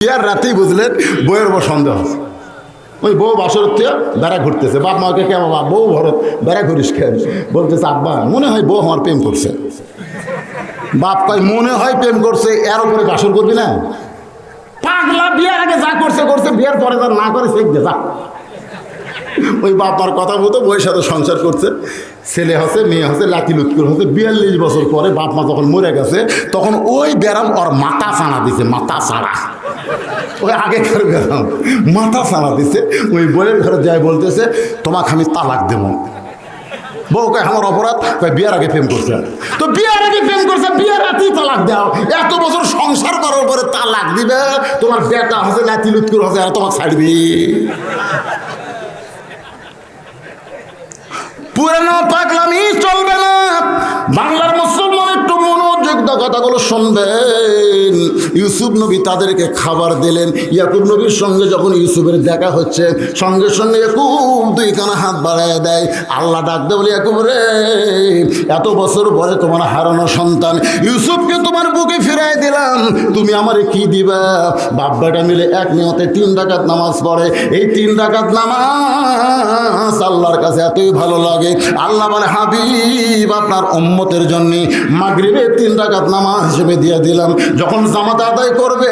বিয়ার রাতেই বুঝলেন বইয়ের উপর সন্দেহ আছে। ওই বউ বাসর থেকে বেড়া ঘুরতেছে। বাপ মাকে কে বাবা বউ ভরত, বেড়া ঘুরিস খেয়ে বলতেছে, আব্বা, মনে হয় বউ আমার প্রেম করছে। বাপ কয়, মনে হয় প্রেম করছে, এর উপরে বাসর করবি না? পাগলা, বিয়ার আগে যা করছে করছে, বিয়ার পরে যা না করে সে যা। ওই বাপার কথা মতো বইয়ের সাথে সংসার করছে। ছেলে হচ্ছে, মেয়ে হচ্ছে লাতি লুৎকুর হচ্ছে। বিয়াল্লিশ বছর পরে বাপ মা যখন মরে গেছে, তখন ওই ব্যারাম ওর মাথা চানা দিছে, মাথা চানা ওই আগেকার ব্যারাম মাথা চানা দিছে। ওই বইয়ের ঘরে যায় বলতেছে, তোমাকে আমি তালাক দেবো। বউ কয়, আমার অপরাধ? কয়, বিয়ার আগে প্রেম করছে। তো বিয়ার আগে প্রেম করছে, বিয়ার রাতেই তালাক দাও। এত বছর সংসার করার পরে তালাক দিবে, তোমার বেটা হচ্ছে নাতি লুৎকুর হচ্ছে, আর তোমাকে ছাড়বি। কথাগুলো শুনবেন। ইউসুফ নবী তাদেরকে খাবার দিলেন। ইয়াকুব নবীর সঙ্গে যখন ইউসুফের দেখা হচ্ছে, সঙ্গে সঙ্গে ইয়াকুব দুইখানা হাত বাড়ায় দেয়। আল্লাহ ডাকতে বলে, ইয়াকুব রে, এত বছর পরে তোমার হারানো সন্তান। ইউসুফকে তোমার বুকে ফিরাই দিলাম। তুমি আমারে কি দিবা? বাব্বাটা মিলে এক নিয়তে তিন ডাকাত নামাজ পড়ে। এই তিন ডাকাত নামাজ আল্লাহর কাছে এতই ভালো লাগে। আল্লাহ বলে, হাবিব, আপনার উম্মতের জন্য মাগরিবে তিন ডাকাত নামাজ হিসেবে দিয়ে দিলাম। যখন জামাত আদায় করবে,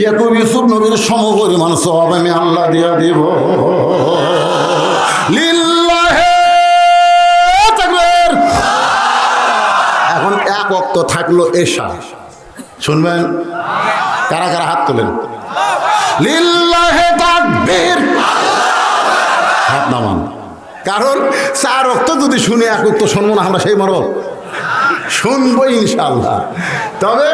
ইয়াকুব ইউসুফ নবীর সমপরিমাণ সব আমি আল্লাহ দিয়ে দিব। লিল্লাহে অক্ত থাকল এশা। শুনবেন? কারা কারা হাত তোলেন? হাত নামান। কারণ চার অক্ত যদি শুনে এক উত্তর শুনব না, আমরা সেই মরব। শুনব ইনশাল্লাহ তবে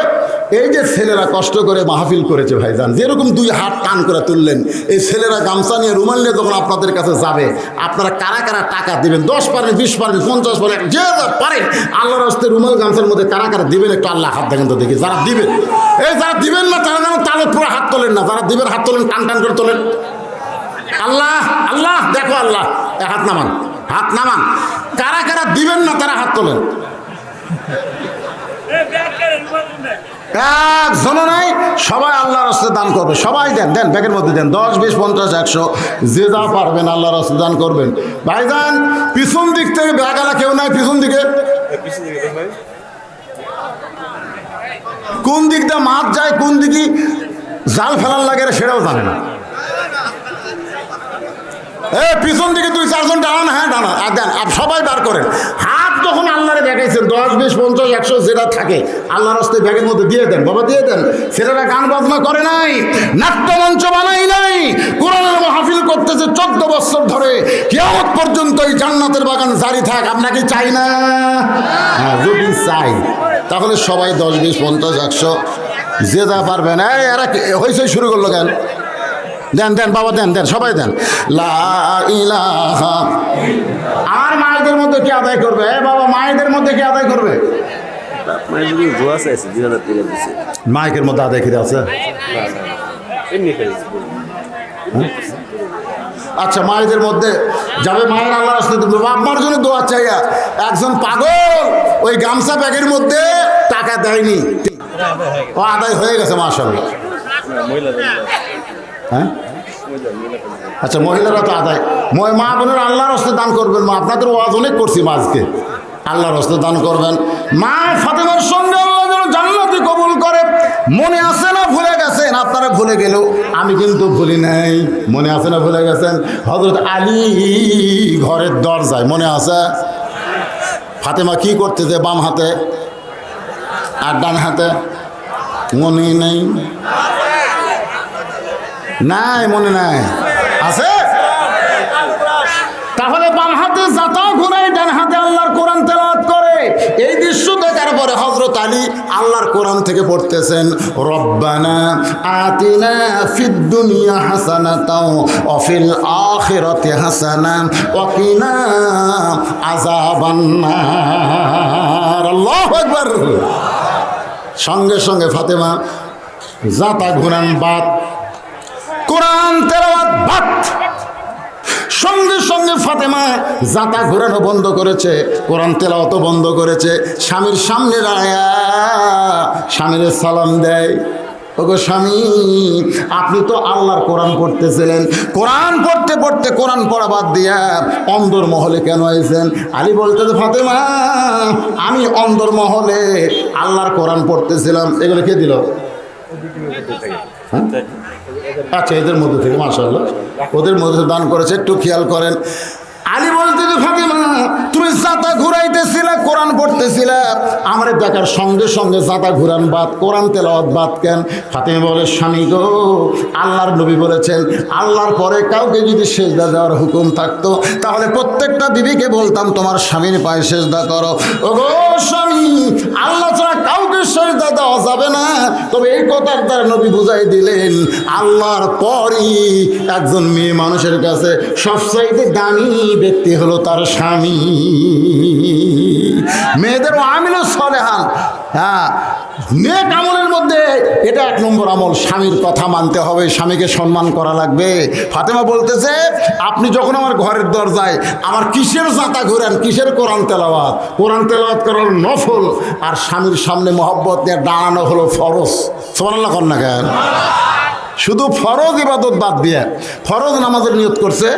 এই যে ছেলেরা কষ্ট করে মাহফিল করেছে ভাইজান, যেরকম দুই হাত টান করে তুললেন, এই ছেলেরা গামছা নিয়ে রুমাল নিয়ে যখন আপনাদের কাছে যাবে, আপনারা কারা কারা টাকা দিবেন? দশ পারেন, বিশ পারেন, পঞ্চাশ পারেন, যে পারেন, আল্লাহর হস্তে রুমাল গামছার মধ্যে কারা কারা দিবেন একটু আল্লাহ হাত দেখেন তো দেখি, যারা দিবেন। এই যারা দিবেন না, তারা যেন তাদের পুরো হাত তোলেন না, যারা দিবেন হাত তোলেন, টান টান করে তোলেন। আল্লাহ আল্লাহ, দেখো আল্লাহ হাত নামান হাত নামান। কারা কারা দিবেন না, তারা হাত তোলেন। একজনও নাই, সবাই আল্লাহ রাস্তায় দান করবে। সবাই দেন দেন, ব্যাগের মধ্যে দেন, দশ, বিশ, পঞ্চাশ, একশো, যে যা পারবেন আল্লাহর রাস্তায় দান করবেন। ভাইজান, পিছন দিক থেকে ব্যাগালা কেউ নাই, পিছন দিকে? কোন দিক দিয়ে মাছ যায়, কোন দিকে জাল ফেলার লাগে সেটাও জানে না। এ, পিছন দিকে দুই চারজন দাঁড়ান হ্যাঁ আর দেন সবাই বার করেন। হাত যখন আল্লাহরে দেখাইছেন, দশ, বিশ, পঞ্চাশ, একশো যেটা থাকে আল্লাহ রাস্তায় ব্যাগের মধ্যে দিয়ে দেন, বাবা, দিয়ে দেন। ছেলেরা গান বাজনা করে নাই, নাট্যমঞ্চ বানাই নাই। কোরআনের মাহফিল করতেছে চোদ্দ বছর ধরে। কেয়ামত পর্যন্ত এই জান্নাতের বাগান জারি থাক, আপনাকে চাই না? হ্যাঁ যদি চাই, তাহলে সবাই দশ, বিশ, পঞ্চাশ, একশো, যে যা পারবেন। এরা হয়েছে শুরু করল কেন? দেন দেন, বাবা, দেন দেন, সবাই দেন। আর মায়েদের মধ্যে কি আদায় করবে? বাবা, মায়েদের মধ্যে কি আদায় করবে? মাইকের মধ্যে আদায় কি আছে? আচ্ছা মায়েদের মধ্যে যাবে মায়ের আল্লাহ রাস্তায় দেবে বাপমার জন্য দোয়া চাইয়া একজন পাগল ওই গামছা ব্যাগের মধ্যে টাকা দেয়নি। ও আদায় হয়ে গেছে মাসাল্লাহ হ্যাঁ? আচ্ছা মহিলারা তো আদায়। মা বোনের আল্লাহর হস্তে দান করবেন মা, আপনাদের ওয়াজ অনেক করছি আজকে। আল্লাহর হস্তে দান করবেন। মা ফাতেমার সঙ্গে আল্লাহ যেন জান্নাতি কবুল করে। মনে আছে না ভুলে গেছেন? আপনারা ভুলে গেলেও আমি কিন্তু ভুলি নাই। মনে আছে না ভুলে গেছেন? হজরত আলী ঘরের দরজায় মনে আছে? ফাতেমা কি করতেছে বাম হাতে আর ডান হাতে? মনে নেই। নাই, মনে নাই। আছে? তাহলে বাম হাতে জাতা ঘুরাই, ডান হাতে আল্লাহর কোরআন তেলাওয়াত করে। এই দৃশ্য দেখার পরে হজরত আলী আল্লাহর কোরআন থেকে পড়তেছেন, রব্বানা আতিনা ফিদ দুনিয়া হাসানাতাও অফিল আখিরাতি হাসানা ওয়াকিনা আযাবান্নার। আল্লাহু আকবার। সঙ্গে সঙ্গে ফাতেমা জাতা ঘুরান বাদ কোরআন সঙ্গে সঙ্গে ফাতেমা জাতা ঘোরানো বন্ধ করেছে, কোরআন তেলাওয়াত বন্ধ করেছে। স্বামীর সামনে দাঁড়ায়া স্বামীর সালাম দেয়। ওগো স্বামী, আপনি তো আল্লাহর কোরআন পড়তেছিলেন। কোরআন পড়তে পড়তে কোরআন পড়া বাদ দিয়া অন্দর মহলে কেন আইছেন? আলী বলতে ফাতেমা, আমি অন্দর মহলে আল্লাহর কোরআন পড়তেছিলাম। এগুলো কে দিল? হ্যাঁ? আচ্ছা এদের মধ্যে থেকে মাসাল্লাহ ওদের মধ্যে দান করেছে, একটু খেয়াল করেন। আলী বলতে যে ফাতেমা তুমি জাতা ঘুরাইতেছিলে, কোরআন পড়তেছিলে। আমার দেখার সঙ্গে সঙ্গে জাতা ঘুরান বাদ, কোরআন তেলাওয়াত বাদ কেন? ফাতেমা বলে, স্বামী গো, আল্লাহর নবী বলেছেন, আল্লাহর পরে কাউকে যদি সেজদা দেওয়ার হুকুম থাকতো, তাহলে প্রত্যেকটা বিবিকে বলতাম, তোমার স্বামীর পায়ে সেজদা করো। ও গো স্বামী, আল্লাহ ছাড়া কাউকে সেজদা দেওয়া যাবে না। তবে এই কথার দ্বারা নবী বুঝাই দিলেন, আল্লাহর পরই একজন মেয়ে মানুষের কাছে সবচাইতে দামি ব্যক্তি হলো তার স্বামী। মেয়েদেরও আমিলও সলেহান। হ্যাঁ নেক আমলের মধ্যে এটা এক নম্বর আমল। স্বামীর কথা মানতে হবে, স্বামীকে সম্মান করা লাগবে। ফাতেমা বলতেছে, আপনি যখন আমার ঘরের দরজায় আমার কিসের জাতা ঘুরেন, কিসের কোরআন তেলাওয়াত? কোরআন তেলাওয়াত করার নফল আর স্বামীর সামনে মহব্বত নিয়ে দাঁড়ানো হলো ফরজ। সোমানাল্লাহ কন্যা কেন? শুধু ফরজ ইবাদত বাদ দিয়ে ফরজ নামাজের নিয়ত করছে,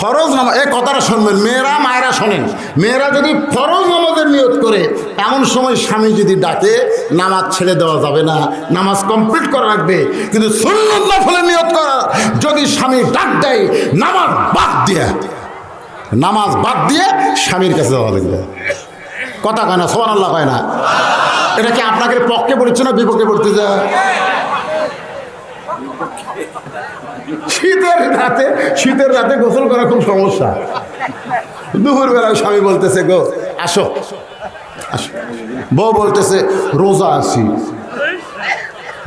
ফরজ নামাজ এই কথাটা শুনবেন, মেয়েরা, মায়েরা শোনেন। মেয়েরা যদি ফরজ নামাজের নিয়ত করে, এমন সময় স্বামী যদি ডাকে, নামাজ ছেড়ে দেওয়া যাবে না, নামাজ কমপ্লিট করা লাগবে। কিন্তু সুন্নত ফলে নিয়ত করা, যদি স্বামী ডাক দেয়, নামাজ বাদ দিয়ে, নামাজ বাদ দিয়ে স্বামীর কাছে যাওয়া লাগবে। কথা কয় না সোমান আল্লাহ কয় না। এটা কি আপনাকে পক্ষে পড়ছে না বিপক্ষে পড়তে যায় শীতের রাতে শীতের রাতে গোসল করা খুব সমস্যা। দুপুর বেলায় স্বামী বলতেছে, গো, আসো। বউ বলতেছে, রোজা আছি।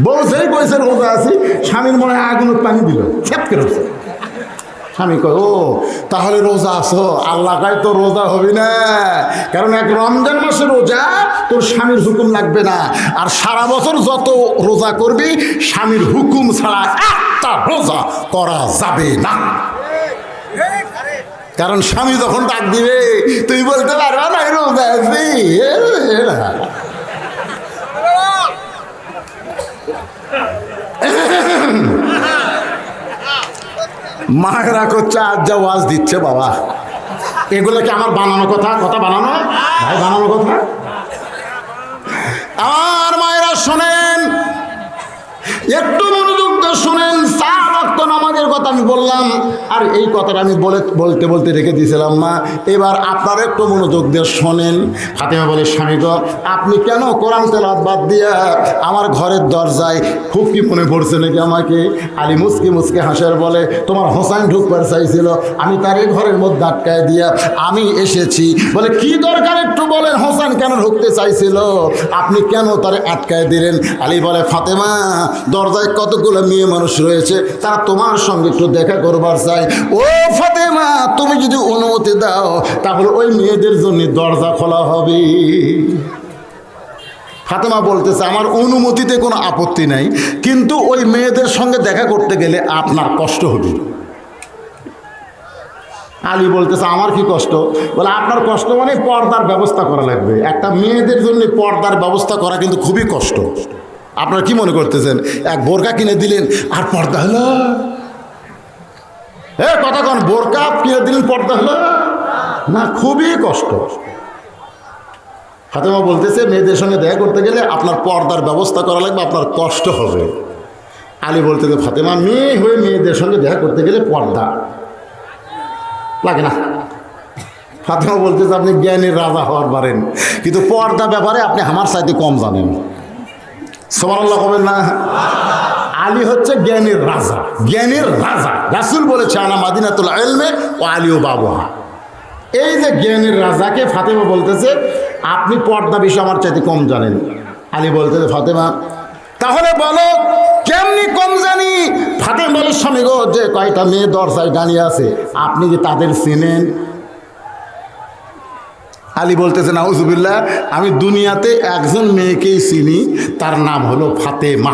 বউ যেই কইছে, রোজা আছি, স্বামীর মনে আগুন পানি দিল ছেপকে রয়েছে স্বামী কয়, ও, তাহলে রোজা আসো আল্লাহ তো রোজা হবি না। কারণ এক রমজান মাসে রোজা তোর স্বামীর হুকুম লাগবে না। আর সারা বছর যত রোজা করবি, স্বামীর হুকুম ছাড়া একটা রোজা করা যাবে না। কারণ স্বামী যখন ডাক দিবে, তুই বলতে পারবা না রোজা আছি। মায়েরা করছে আজ যা ওয়াজ দিচ্ছে বাবা। এগুলো কি আমার বানানো কথা? কথা বানানো? ভাই, বানানো কথা? আমার মায়েরা শোনেন একটু মনোযোগ শুনেন চার রক্ত নামাজের কথা আমি বললাম, আর এই কথাটা আমি বলে বলতে বলতে রেখে দিয়েছিলাম, মা। এবার আপনারা একটু মনোযোগ দিয়ে শোনেন। ফাতেমা বলে, স্বামী আপনি কেন কোরআন তেলাত বাদ দিয়া আমার ঘরের দরজায় খুব কি মনে পড়ছে নাকি আমাকে? আলী মুসকি মুসকে হাসার বলে, তোমার হোসাইন ঢুকবার চাইছিল, আমি তার এই ঘরের মধ্যে আটকায় দিয়া আমি এসেছি। বলে, কি দরকার একটু বলেন হোসেন কেন ঢুকতে চাইছিল? আপনি কেন তারে আটকায় দিলেন? আলী বলে, ফাতেমা, দরজায় কতগুলো মেয়ে মানুষ রয়েছে, তারা তোমার সঙ্গে একটু দেখা করবার চাই। ও ফাতেমা, তুমি যদি অনুমতি দাও, তাহলে ওই মেয়েদের জন্য দরজা খোলা হবে। ফাতেমা বলতেছে, আমার অনুমতিতে কোনো আপত্তি নাই, কিন্তু ওই মেয়েদের সঙ্গে দেখা করতে গেলে আপনার কষ্ট হবে। আলী বলতেছে, আমার কি কষ্ট? বলে, আপনার কষ্ট মানে পর্দার ব্যবস্থা করা লাগবে। একটা মেয়েদের জন্য পর্দার ব্যবস্থা করা কিন্তু খুবই কষ্ট। আপনারা কি মনে করতেছেন? এক বোরকা কিনে দিলেন, আর পর্দা হলো। এ কন, বোরকা কিনে দিলেন পর্দা হলো? না, খুবই কষ্ট। ফাতেমা বলতেছে, মেয়েদের সঙ্গে দেখা করতে গেলে আপনার পর্দার ব্যবস্থা করা লাগবে, আপনার কষ্ট হবে। আলী বলতেছে, ফাতেমা, মেয়ে হয়ে মেয়েদের সঙ্গে দেখা করতে গেলে পর্দা লাগে না। ফাতেমা বলতেছে, আপনি জ্ঞানের রাজা হওয়ার পারেন কিন্তু পর্দা ব্যাপারে আপনি আমার সাথে কম জানেন। সোমানাল্লাহ কবেন না? আলী হচ্ছে জ্ঞানের রাজা জ্ঞানের রাজা। রাসুল বলেছে, আনা মাদিনাতুল এলমে ও আলী ও বাবুহা। এই যে জ্ঞানের রাজাকে ফাতেমা বলতেছে, আপনি পর্দা বিষয় আমার চাইতে কম জানেন। আলী বলতেছে, ফাতেমা, তাহলে বলো, কেমনি কম জানি? ফাতেমা বলে, স্বামী গো, যে কয়টা মেয়ে দরজায় দাঁড়িয়ে আছে, আপনি কি তাদের চেনেন? আলী বলতেছে না নাউজুবিল্লাহ, আমি দুনিয়াতে একজন মেয়েকেই চিনি, তার নাম হলো ফাতেমা।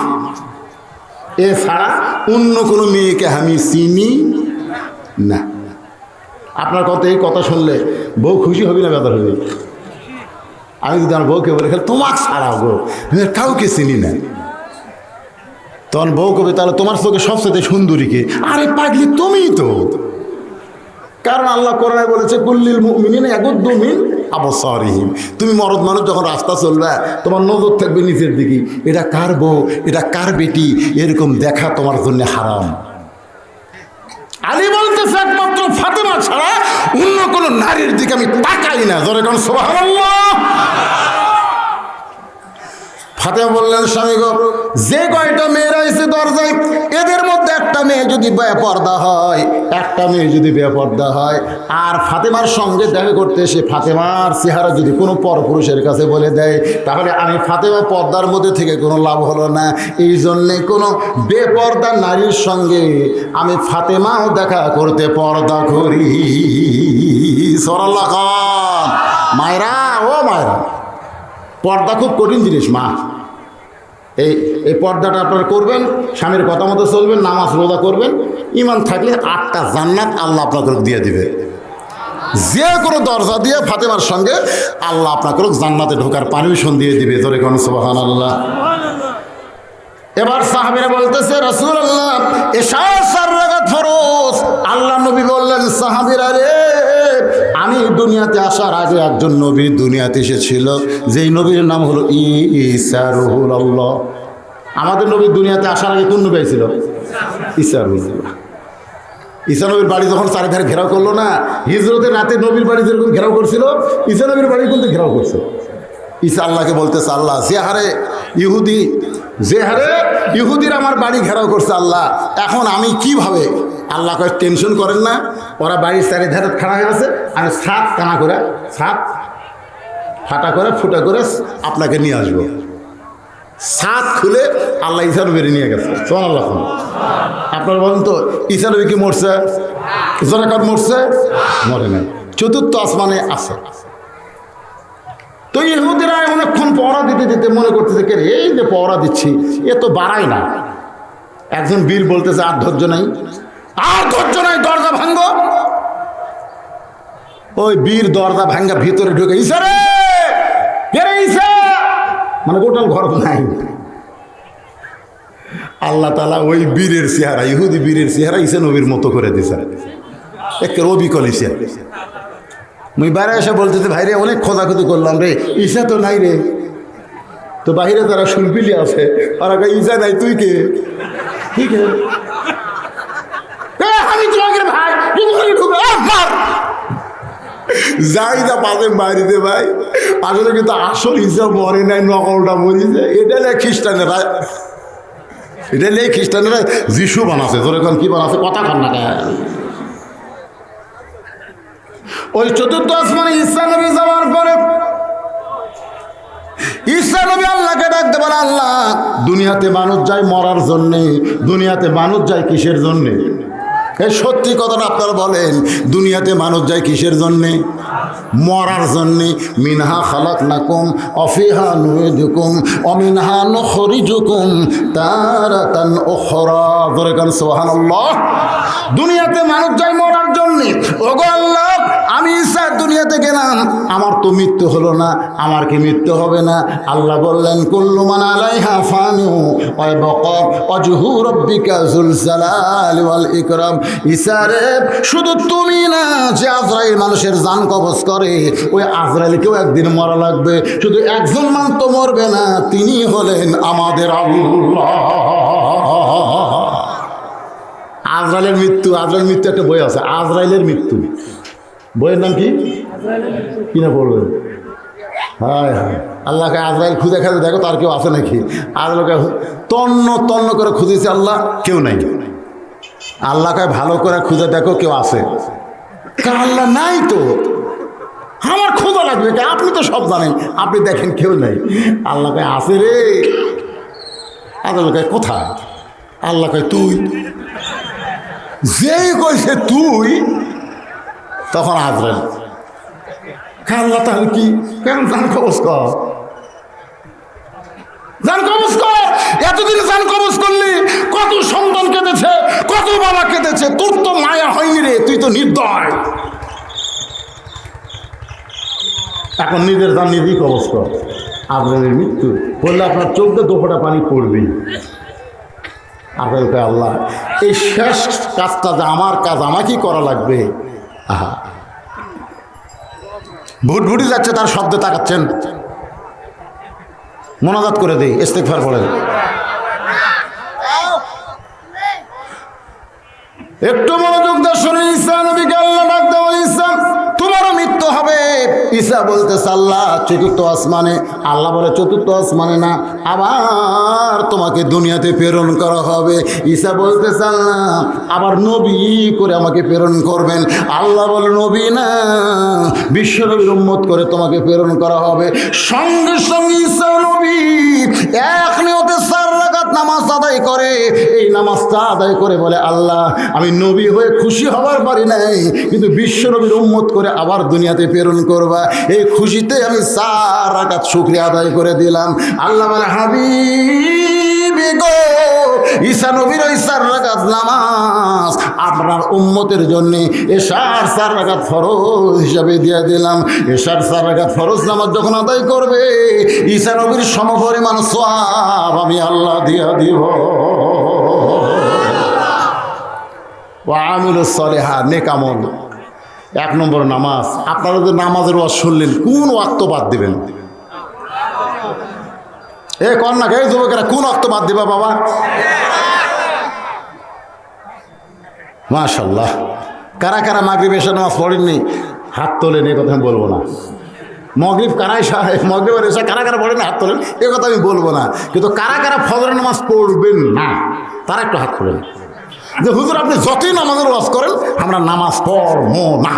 এছাড়া অন্য কোনো মেয়েকে আমি চিনি না। আপনার কথা এই কথা শুনলে বউ খুশি হবি না বেদার হবি? আমি যদি আমার বউকে বলে খেলে তোমাক ছাড়া গো কাউকে চিনি না। তখন বউ কবে, তাহলে তোমার চোখে সবচেয়ে সুন্দরীকে আরে পাগলি, তুমিই তো। কারণ আল্লাহ কোরআনে বলেছে, কুল্লিল মিন আবসারিহিম। তুমি মরদ মানুষ যখন রাস্তা চলবে, তোমার নজর থাকবে নিচের দিকে। এটা কার বউ? এটা কার বেটি? এরকম দেখা তোমার জন্য হারাম। আলী বলতেছে একমাত্র ফাতেমা ছাড়া অন্য কোনো নারীর দিকে আমি তাকাই না। ধরে কারণ ফাতেমা বললেন, স্বামী গো, যে কয়টা মেয়েরা এসে দরজায়, এদের মধ্যে একটা মেয়ে যদি বেপর্দা হয়, একটা মেয়ে যদি বেপর্দা হয়, আর ফাতেমার সঙ্গে দেখা করতে এসে ফাতেমার চেহারা যদি কোনো পরপুরুষের কাছে বলে দেয়, তাহলে আমি ফাতেমা পর্দার মধ্যে থেকে কোনো লাভ হলো না। এই জন্যে কোনো বেপর্দা নারীর সঙ্গে আমি ফাতেমাও দেখা করতে পর্দা করি। সরাল্লা খান মায়েরা, ও মায়েরা পর্দা খুব কঠিন জিনিস, মা। এই এই পর্দাটা আপনারা করবেন, স্বামীর কথা মতো চলবেন, নামাজ রোজা করবেন, ইমান থাকলে আটটা জান্নাত আল্লাহ আপনাকে দিয়ে দিবে। যে কোনো দরজা দিয়ে ফাতেমার সঙ্গে আল্লাহ আপনাকে জান্নাতে ঢোকার পারমিশন দিয়ে দিবে। ধরে কোন সুবাহান আল্লাহ এবার সাহাবিরা বলতেছে রসুল আল্লাহ এসা সার ফরোজ। আল্লাহ নবী বললেন, সাহাবিরা রে আমি দুনিয়াতে আসার আগে একজন নবী দুনিয়াতে এসেছিল, যেই নবীর নাম হলো ঈসা রুহুল আল্লাহ আমাদের নবী দুনিয়াতে আসার আগে কোন নবী ছিল রুহুল্লাহ। ঈসা নবীর বাড়ি যখন চারিধারে ঘেরাও করল না হিজরতে রাতে নবীর বাড়ি যেরকম ঘেরাও করছিল, ঈসা নবীর বাড়ি কিন্তু ঘেরাও করছে। ঈসা আল্লাহকে বলতেছে, আল্লাহ, যে হারে ইহুদি, যে হারে ইহুদির আমার বাড়ি ঘেরাও করছে আল্লাহ, এখন আমি কীভাবে আল্লাহ কয়, টেনশন করেন না, ওরা বাড়ির চারিধারে খাড়া হয়ে আছে আমি সাত কানা করে সাত ফাটা করে, ফুটা করে আপনাকে নিয়ে আসব। সাত খুলে আল্লাহ ঈসা নবীর নিয়ে গেছে সোমান আল্লাহ আপনার বলেন তো নবী কি মরছে? জোরাকার মরছে? মরে নাই। চতুর্থ আসমানে আছে। তো ইহুদিরা অনেকক্ষণ পড়া দিতে দিতে মনে করতেছে, কে এই যে পড়া দিচ্ছি, এ তো বাড়াই না। একজন বীর বলতেছে, আর ধৈর্য নাই। আর ধৈর্য নাই, দরজা ভাঙ্গ। ওই বীর দরজা ভাঙ্গা ভিতরে ঢুকে ইসা রে। কে ইসা মানে গোটাল ঘর নাই। আল্লাহ তালা ওই বীরের চেহারা, ইহুদি বীরের চেহারা ইসে নবীর মতো করে দিছে। একে অবিকল ইসা মুই বাইরে এসে বলতেছে ভাইরে অনেক খোঁজাখুঁজি করলাম রে ঈশা তো নাই রে। তো বাইরে তারা শুনপিলি আছে আর ঈশা নাই, তুই কে? ঠিক আছে আমি তোমাকে ভাই আসলে কিন্তু আসল হিসাব মরে নাই, নকলটা মরিছে। এটা নিয়ে খ্রিস্টানেরা এটা নিয়ে খ্রিস্টানেরা যিশু বানাছে। এখন কি বানাছে? কথা কান না ওই চতুর্থ আসমানে ঈসা নবী যাওয়ার পরে ঈসা নবী আল্লাহকে ডাকতে পারে আল্লাহ, দুনিয়াতে মানুষ যায় মরার জন্যে। দুনিয়াতে মানুষ যায় কিসের জন্যে? সত্যি কথাটা আপনারা বলেন, দুনিয়াতে মানুষ যায় কিসের জন্যে? মরার জন্যে। মিনহা খালাক নাকুম অফিহা নুয়েদুকুম অমিনহা নখরিজুকুম তারাতান ওখরা ধরে কান সোহান দুনিয়াতে মানুষ যায় মরার জন্যে। ওগো আল্লাহ আমি ঈসা দুনিয়াতে গেলাম, আমার তো মৃত্যু হলো না, আমার কি মৃত্যু হবে না? আল্লাহ বললেন, কুল্লু মান আলাইহা ফানু ওয়া বাকা ওয়াজহু রাব্বিকা যুল জালাল ওয়াল ইকরাম। ঈসা রে শুধু তুমি না, যে আজরাইল মানুষের জান কবজ করে, ওই আজরাইলকেও একদিন মরা লাগবে। শুধু একজন মান তো মরবে না, তিনি হলেন আমাদের আল্লাহ। আজরাইলের মৃত্যু আজরাইলের মৃত্যু একটা বই আছে, আজরাইলের মৃত্যু। বইয়ের নাম কি? কি না পড়বেন হায় হায়। আল্লাহকে আজরাইল খুঁজে খাতে দেখো, তার কেউ আছে নাকি? আজরাইলকে তন্ন তন্ন করে খুঁজেছে আল্লাহ, কেউ নাই। আল্লাহকে ভালো করে খুঁজে দেখো, কেউ আছে। আল্লাহ নাই তো। আমার খোঁজা লাগবে কে? আপনি তো সব জানেন, আপনি দেখেন কেউ নাই। আল্লাহকে আছে রে। আল্লাহকে কোথায়? আল্লাহকে তুই। যেই কইছে তুই, তখন আজরাইল আল্লাহ তাহলে কি? কেন জান কবজ কর? জান কবজ কর? এতদিন জান কবজ করলি, কত সন্তান কেঁদেছে, কত বাবা কেঁদেছে, তোর তো মায়া হয়নি রে, তুই তো নির্দয়। এখন নিজের জান নিজেই কবজ কর। আজরাইলের মৃত্যু বললে আপনার চোখে দোপটা পানি পড়বেই। আপনার আল্লাহ, এই শেষ কাজটা যে আমার কাজ, আমাকেই করা লাগবে। আহা। ভুট ভুটি যাচ্ছে, তার শব্দে তাকাচ্ছেন। মোনাজাত করে দেই ইস্তেকফার পড়েন। একটু মনোযোগ দিয়ে ইসলাম নবীকে আল্লাহ হবে। ঈসা বলতে আল্লাহ চতুর্থ আসমানে। আল্লাহ বলে, চতুর্থ আসমানে না, আবার তোমাকে দুনিয়াতে প্রেরণ করা হবে। ঈসা বলতে আল্লাহ আবার নবী করে আমাকে প্রেরণ করবেন। আল্লাহ বলে, নবী না, বিশ্ব নবীর উম্মত করে তোমাকে প্রেরণ করা হবে। সঙ্গে সঙ্গে ঈসা নবী এক নিয়তে সার নামাজ আদায় করে। এই নামাজটা আদায় করে বলে, আল্লাহ, আমি নবী হয়ে খুশি হবার পারি নাই, কিন্তু বিশ্ব নবীর উম্মত করে আবার দুনিয়াতে প্রেরণ করবা। এই খুশিতে আমি চার আঘাত শুক্রিয়া আদায় করে দিলাম। আল্লাহ বলে হাবি ঈশা নবীর ঈশার রাগাত নামাজ আপনার উম্মতের জন্য এশার চার রাকাত ফরজ হিসাবে দিয়ে দিলাম। এশার চার রাকাত ফরজ নামাজ যখন আদায় করবে ঈসা নবীর সমপরিমাণ সওয়াব আমি আল্লাহ দিয়া দিব। আমিল সলেহা নেকামল এক নম্বর নামাজ। আপনারা যে নামাজের ওয়াজ শুনলেন, কোন ওয়াক্ত বাদ দিবেন? এ না গে যুবকেরা কোন ওয়াক্ত বাদ দিবা বাবা? মাশাল্লাহ কারা কারা মাগরিব এসে নামাজ পড়েননি? হাত তোলেন, এ কথা আমি বলব না। মগরিব কারাই মগরিবের এসে কারা কারা পড়েন হাত তোলেন, এ কথা আমি বলব না। কিন্তু কারা কারা ফজরের নামাজ পড়বেন না, তারা একটু হাত তোলেন। যে হুজুর, আপনি যতই নামাজের ওয়াজ করেন, আমরা নামাজ পড়ব না।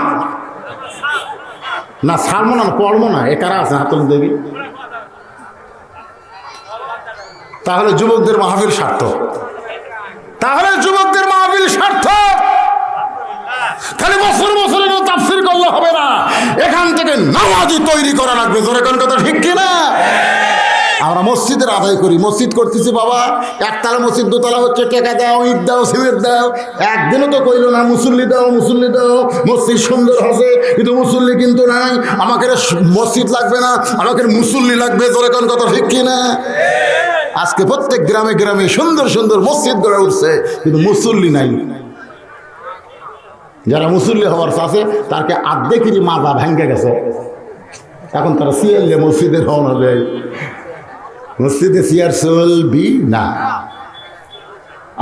না, ছাড়বো না পড়ব না। এ কারা আছে হাত তোলেন দেবী তাহলে যুবকদের মাহফিল স্বার্থ তাহলে যুবকদের মাহফিল সার্থক। খালি বছর বছরের তাফসির করলে হবে না। এখান থেকে নামাজি তৈরি করা লাগবে। জোরে কোন কথা ঠিক কিনা? আমরা মসজিদের আদায় করি। মসজিদ করতেছি বাবা, একতলা মসজিদ, দোতলা হচ্ছে টেকা দাও, ইট দাও, সিমেন্ট দাও। একদিনও তো কইলো না, মুসল্লি দাও মুসল্লি দাও। মসজিদ সুন্দর হবে কিন্তু মুসল্লি কিন্তু নাই। আমাকে মসজিদ লাগবে না, আমাকে মুসল্লি লাগবে। জোরে কোন কথা ঠিক কিনা? আজকে প্রত্যেক গ্রামে গ্রামে সুন্দর সুন্দর মসজিদ গড়ে উঠছে, কিন্তু মুসল্লি নাই। যারা মুসল্লি হওয়ার আছে তাকে আর্ধেকেরই মাজা ভেঙে গেছে। এখন তারা সিএলএ মসজিদে রওনা দেয়। মসজিদে সিয়ার চলবি না।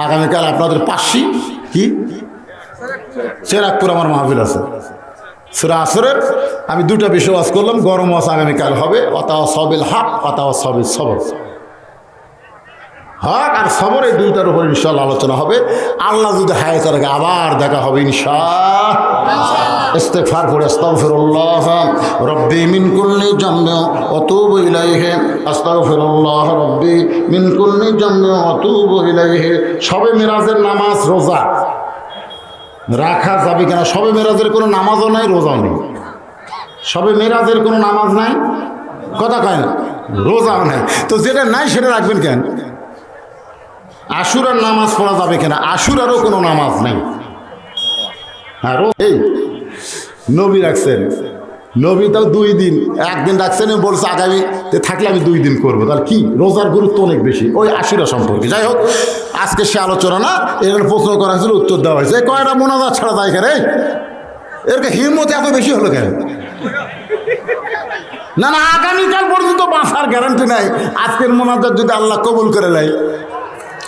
আগামীকাল আপনাদের পাশি কি? সেরাকপুর আমার মাহফিল আছে। সুরা আসরের, আমি দুটা ওয়াজ করলাম, গরম ওয়াজ আগামীকাল হবে। অতাও সবিল হাক অতাও সবিল সবর। হক আর সবর দুইটার উপর ইনশাল্লাহ আলোচনা হবে। আল্লাহ যদি তার আগে আবার দেখা হবে ইনশা ইস্তেফার করে আস্তাগফিরুল্লাহ, রব্বি মিন কুল্লি জামে অতুব ইলাইহি। আস্তাগফিরুল্লাহ, রব্বি মিন কুল্লি জামে অতুব ইলাইহি। সবে মিরাজের নামাজ রোজা। রাখা যাবে কেন? সবে মেরাজের কোনো নামাজও নাই, রোজাও নেই। সবে মেরাজের কোনো নামাজ নাই? কথা কয় না? রোজাও নাই। তো যেটা নাই সেটা রাখবেন কেন? আশুরার নামাজ পড়া যাবে কিনা? আশুরারও কোনো নামাজ নেই। হ্যাঁ এই, নবী রাখছেন। নবী তাও দুই দিন, একদিন রাখছেন বলছে আগামী থাকলে আমি দুই দিন করব। তাহলে কি? রোজার গুরুত্ব অনেক বেশি। ওই আশুরা সম্পর্কে। যাই হোক, আজকে সে আলোচনা না, এর প্রশ্ন করা হয়েছিল, উত্তর দেওয়া হয়েছে। এই কয়টা মোনাজাত ছাড়া যায় কেন এর হিম্মত এত বেশি হলো কেন? না না, আগামীকাল পর্যন্ত বাঁচার গ্যারান্টি নাই। আজকের মোনাজাত যদি আল্লাহ কবুল করে নেয়।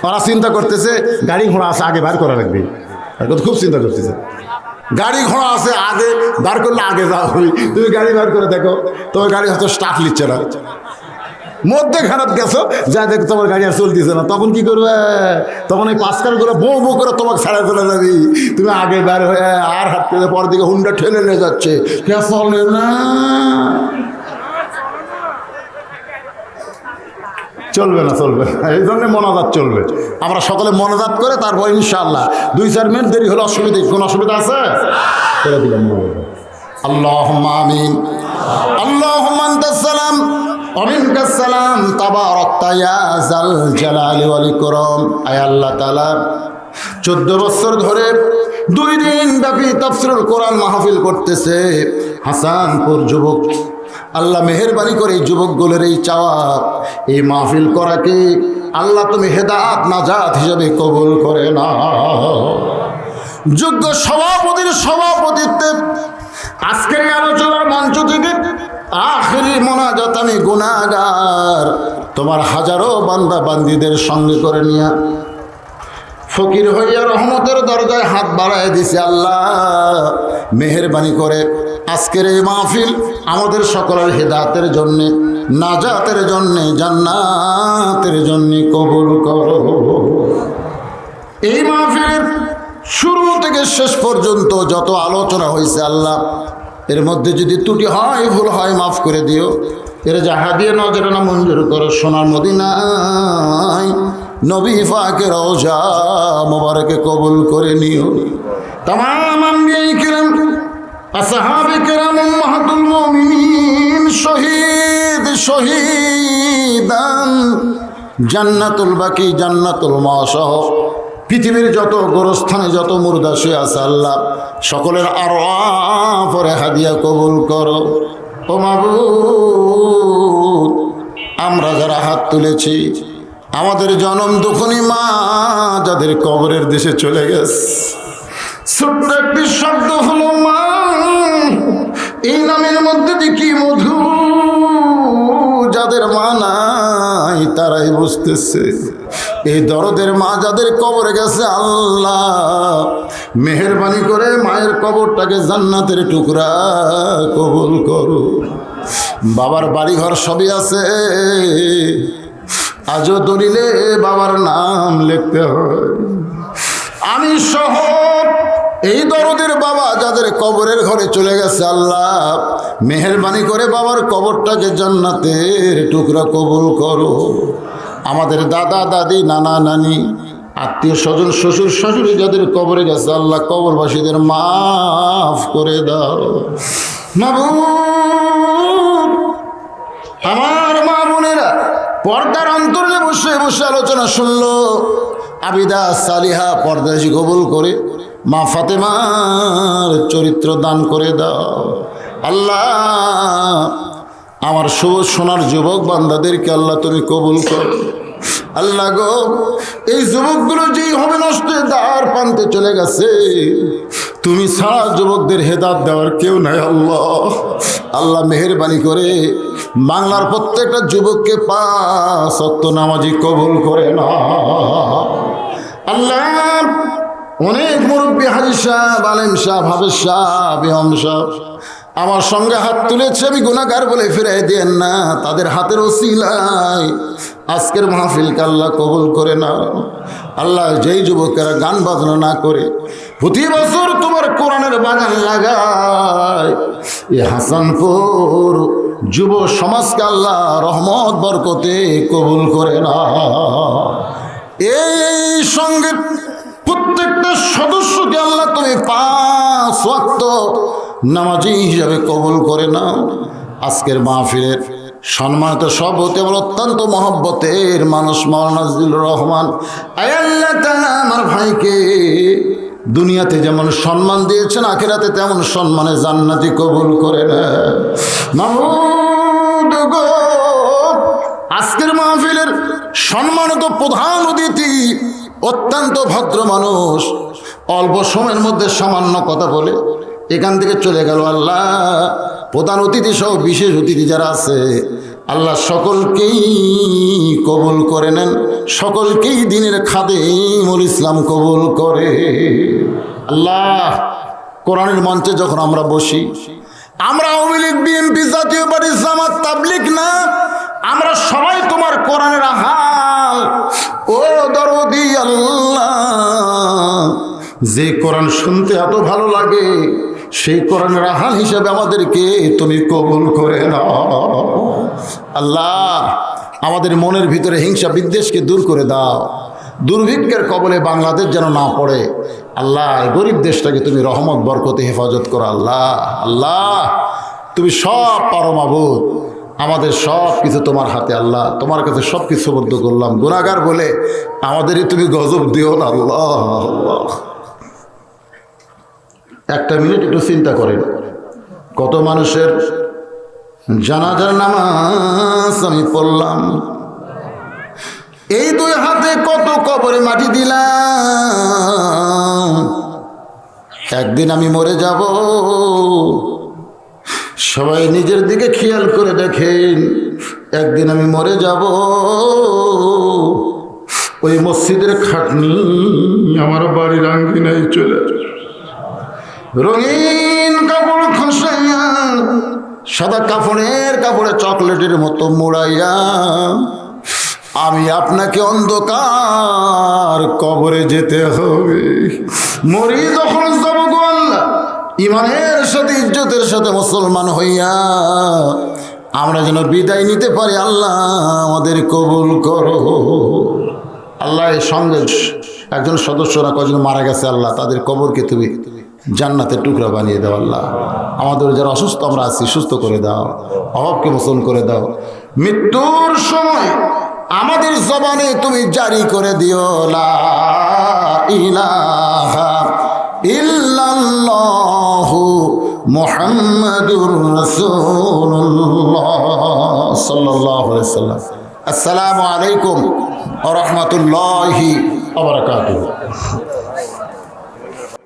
ওরা চিন্তা করতেছে, গাড়ি ঘোড়া আছে, আগে বার করা লাগবে। খুব চিন্তা করতেছে। গাড়ি ঘোড়া আছে, আগে বার করলে আগে যাওয়া তুমি গাড়ি বার করে দেখো, তোমার গাড়ি হয়তো স্টার্ট নিচ্ছে না। মধ্যে খারাপ গেছো, যা দেখো তোমার গাড়ি আর চলতেছে না। তখন কি করবে? তখন এই পাঁচ কারগুলো বউ বউ করে তোমাকে ছাড়া চলে যাবি। তুমি আগে বার হয়ে আর হাঁটতে পর দিকে হুন্ডা ঠেলে নিয়ে যাচ্ছে। না? চলবে না চলবে না। এই জন্য মনাজাত চলবে। আমরা সকলে মনাজাত করে তারপর ইনশাআল্লাহ দুই চার মিনিট দেরি হলে অসুবিধা, কোনো অসুবিধা আছে? করে দিলাম আল্লাহ আমিন। আল্লাহ সালাম। অমিনকা আল্লাহ তাআলা বছর ধরে দুই দিন ব্যাপী তাফসিরুল কোরআন মাহফিল করতেছে। হাসানপুর যুবক আল্লাহ মেহরবানি করে এই যুবকগুলোর এই চাওয়া, এই মাহফিল করাকে আল্লাহ তুমি হেদাত নাজাত হিসেবে কবুল করে না যোগ্য সভাপতির সভাপতিত্বে আজকের আলোচনার মঞ্চ থেকে আখেরি মোনাজাত আমি গুণাগার তোমার হাজারো বান্দা বান্দিদের সঙ্গে করে নিয়ে ফকির হইয়া রহমতের দরজায় হাত বাড়ায় দিছে আল্লাহ। মেহরবানি করে, আজকের এই মাহফিল আমাদের সকলের হেদাতের জন্যে, নাজাতের জন্যে, জান্নাতের জন্যে কবুল করো। এই মাহফিলের শুরু থেকে শেষ পর্যন্ত যত আলোচনা হয়েছে আল্লাহ, এর মধ্যে যদি ত্রুটি হয়, ভুল হয়, মাফ করে দিও। এর যাহা দিয়ে নজরানা মঞ্জুর করো সোনার মদিনায়। নবী ফাকে রওজা মোবারকে কবুল করে নিও। তাম কিরাম শহীদ জান্নাতুল পৃথিবীর যত গোরস্থানে যত মুর্দা শুয়ে আছে আল্লাহ, সকলের আরও পরে হাদিয়া কবুল করো। ও আমরা যারা হাত তুলেছি আমাদের জনম দুখনি মা, যাদের কবরের দেশে চলে গেছে। ছোট্ট একটি শব্দ হলো মা, এই নামের মধ্যে দেখি মধু, যাদের মা নাই তারাই বুঝতেছে। এই দরদের মা যাদের কবরে গেছে, আল্লাহ মেহরবানি করে মায়ের কবরটাকে জান্নাতের টুকরা কবুল করো। বাবার বাড়িঘর সবই আছে। আজও দলিলে বাবার নাম লিখতে হয়। আমি সহ এই দরদের বাবা যাদের কবরের ঘরে চলে গেছে আল্লাহ, মেহরবানি করে বাবার কবরটাকে জান্নাতের টুকরা কবুল করো। আমাদের দাদা, দাদি, নানা, নানি, আত্মীয় স্বজন, শ্বশুর, শাশুড়ি যাদের কবরে গেছে আল্লাহ, কবরবাসীদের মাফ করে দাও। মাবুদ, আমার মা বোনেরা পর্দার অন্তরে বসে বসে আলোচনা শুনল। আবিদা সালিহা পর্দাশি কবুল করে, মা ফাতেমার চরিত্র দান করে দাও। আল্লাহ, আমার শুভ সোনার যুবক বান্দাদেরকে আল্লাহ তুমি কবুল করো। আল্লাহ গো, এই যুবকগুলো যেই হবে নষ্ট দ্বার পান্তে চলে গেছে, তুমি ছাড়া যুবকদের হেদাত দেওয়ার কেউ নাই আল্লাহ। আল্লাহ মেহরবানি করে বাংলার প্রত্যেকটা যুবককে পাঁচ সত্য নামাজি কবুল করে না আল্লাহ, অনেক মুরব্বী হাজি সাহেব, আলেম সাহেব, হাফেজ সাহেব, ইমাম সাহেব আমার সঙ্গে হাত তুলেছে, আমি গুণাগার বলে ফিরাই দেন না, তাদের হাতের ওসিলায়। আজকের মাহফিলকে আল্লাহ কবুল করে না আল্লাহ যেই যুবকেরা গান বাজনা না করে, প্রতি বছর তোমার কোরআনের বাগান লাগায়। এ হাসানপুর যুব সমাজকে আল্লাহ রহমত, বরকতে কবুল করে না এই সঙ্গে প্রত্যেকটা সদস্যকে আল্লাহ তুমি পাঁচ নামাজি হিসাবে কবুল করে না আজকের মাহফিলের সম্মানিত সভাপতি আমার অত্যন্ত মহব্বতের মানুষ মৌলানাজুল রহমান। আমার ভাইকে দুনিয়াতে যেমন সম্মান দিয়েছেন, আখেরাতে তেমন সম্মানে জান্নাতি কবুল করে না। আজকের মাহফিলের সম্মানিত প্রধান অতিথি, অত্যন্ত ভদ্র মানুষ। অল্প সময়ের মধ্যে সামান্য কথা বলে এখান থেকে চলে গেল আল্লাহ। প্রধান অতিথি সহ বিশেষ অতিথি যারা আছে, আল্লাহ সকলকেই কবুল করে নেন, সকলকেই দিনের খাদেমুল ইসলাম কবুল করে। আল্লাহ, কোরআনের মঞ্চে যখন আমরা বসি, আমরা Awami League, BNP Jatiya Party, Jamaat Tabligh না, আমরা সবাই তোমার কোরআনের হাল ও দরদি আল্লাহ, যে কোরআন শুনতে এত ভালো লাগে সেই কোরআনের আহাল হিসাবে আমাদেরকে তুমি কবুল করে নাও। আল্লাহ, আমাদের মনের ভিতরে হিংসা বিদ্বেষকে দূর করে দাও। দুর্ভিক্ষের কবলে বাংলাদেশ যেন না পড়ে। আল্লাহ গরিব দেশটাকে তুমি রহমত, বরকতে, হেফাজত করো। আল্লাহ আল্লাহ, তুমি সব পারো মাবুদ। আমাদের সব কিছু তোমার হাতে, আল্লাহ। তোমার কাছে সব কিছু বদ্ধ করলাম। গুণাগার বলে আমাদেরই তুমি গজব দিও না আল্লাহ আল্লাহ। একটা মিনিট একটু চিন্তা করেন। কত মানুষের জানাজার নামাজ আমি পড়লাম। এই দুই হাতে কত কবরে মাটি দিলাম। একদিন আমি মরে যাব। সবাই নিজের দিকে খেয়াল করে দেখেন, একদিন আমি মরে যাব। ওই মসজিদের খাটনি আমার বাড়ির আঙ্গিনায় চলে আসবে। রঙিন কাপড় খসাইয়া সাদা কাপড়ের কাপড়ে চকলেটের মতো মোড়াইয়া, আমি আপনাকে অন্ধকার কবরে যেতে হবে। মরি যখন ইমানের সাথে, ইজ্জতের সাথে মুসলমান হইয়া, আমরা যেন বিদায় নিতে পারি, আল্লাহ আমাদের কবুল করো। আল্লাহ সঙ্গে একজন সদস্যরা কজন মারা গেছে, আল্লাহ তাদের কবরকে তুমি জান্নাতের টুকরা বানিয়ে দাও আল্লাহ। আমাদের যারা অসুস্থ, আমরা আছি, সুস্থ করে দাও। অভাবকে মোচন করে দাও। মৃত্যুর সময় আমাদের জবানে তুমি জারি করে দিও, লা আসসালামু আলাইকুম ওয়া রাহমাতুল্লাহি ওয়া বারাকাতুহু।